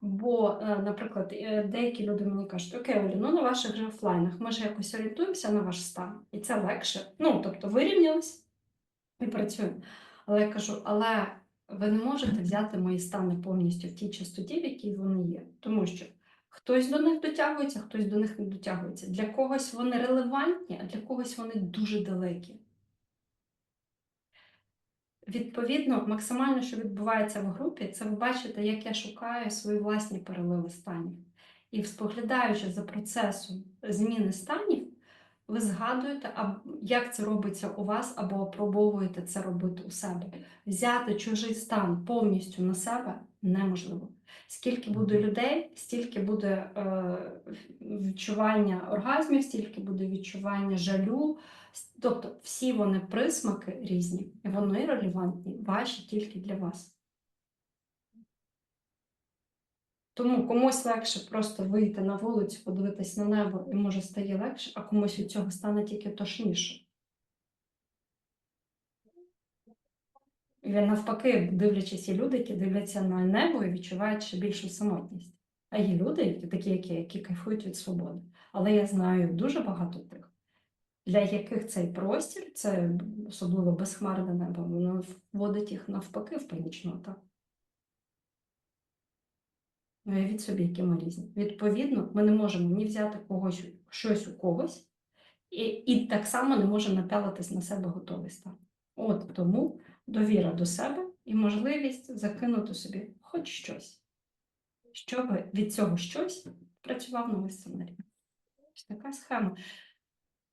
Бо, е, наприклад, е, деякі люди мені кажуть, окей, Олі, ну на ваших же офлайнах ми ж якось орієнтуємося на ваш стан, і це легше. Ну, тобто вирівнялись і працюємо. Але я кажу, але ви не можете взяти мої стани повністю в тій частоті, в якій вони є. Тому що хтось до них дотягується, хтось до них не дотягується. Для когось вони релевантні, а для когось вони дуже далекі. Відповідно, максимально, що відбувається в групі, це ви бачите, як я шукаю свої власні переливи станів. І споглядаючи за процесом зміни станів, ви згадуєте, як це робиться у вас, або пробовуєте це робити у себе. Взяти чужий стан повністю на себе неможливо. Скільки буде людей, стільки буде е, відчування оргазмів, стільки буде відчування жалю. Тобто всі вони присмаки різні, і вони релевантні, ваші тільки для вас. Тому комусь легше просто вийти на вулицю, подивитись на небо, і може стає легше, а комусь від цього стане тільки тошніше. І навпаки, дивлячись, є люди, які дивляться на небо і відчувають ще більшу самотність. А є люди, які, такі як я, які кайфують від свободи. Але я знаю дуже багато тих, для яких цей простір, це особливо безхмарне небо, воно вводить їх навпаки в панічну атаку. Уявіть собі, які ми різні. Відповідно, ми не можемо ні взяти когось щось у когось, і, і так само не можемо напялитись на себе готовий стан. От тому довіра до себе і можливість закинути собі хоч щось, щоб від цього щось працював новий сценарій. Така схема.